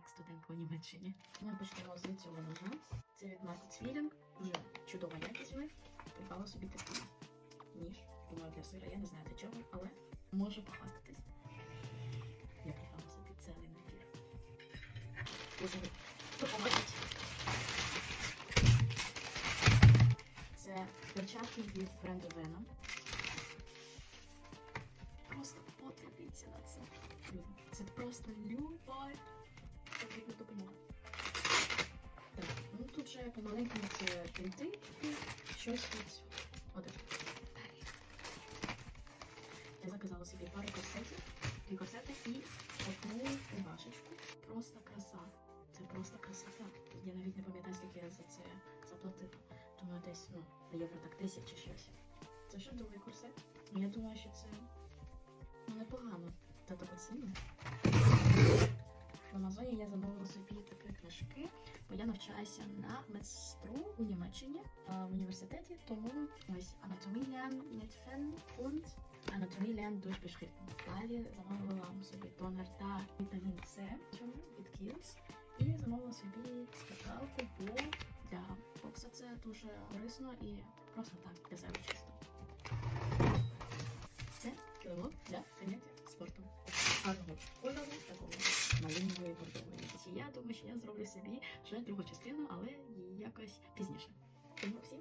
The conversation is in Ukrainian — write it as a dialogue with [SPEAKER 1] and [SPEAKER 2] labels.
[SPEAKER 1] як студентка у Німеччині. Ми почнемо з цього ножа. Це від Марки Цвілінг. Дуже чудова якість в них. Придбала собі такий ніж. Думаю, для сира, я не знаю для чого, але можу похвастатись. Я придбала собі цілий набір. Дуже допоможуть. Це перчатки від бренду Venom. Просто подивіться на це. Це просто любов. Ну тут же помаленькому це бінти і щось від одежі. Я заказала собі пару корсетів, дві корсети і одну рубашечку. Просто краса. Це просто красота. Я навіть не пам'ятаю, скільки я за це заплатила. Думаю, десь ну, євро так 10 чи щось. Це чудовий корсет. Ну, Я думаю, що це ну, непогано. Та. В Амазоні я замовила собі такі книжки, бо я навчаюся на медсестру у Німеччині в університеті, тому ось und Anatomie lernen durch Beschriften. Далі замовила собі тонер та вітамін С від Kiehl's і замовила собі скакалку, бо для бокса це дуже корисно і просто так для себе чисто. Це килимок для заняття спортом. Гарного Що я зроблю собі вже другу частину, але якось пізніше. Тому всім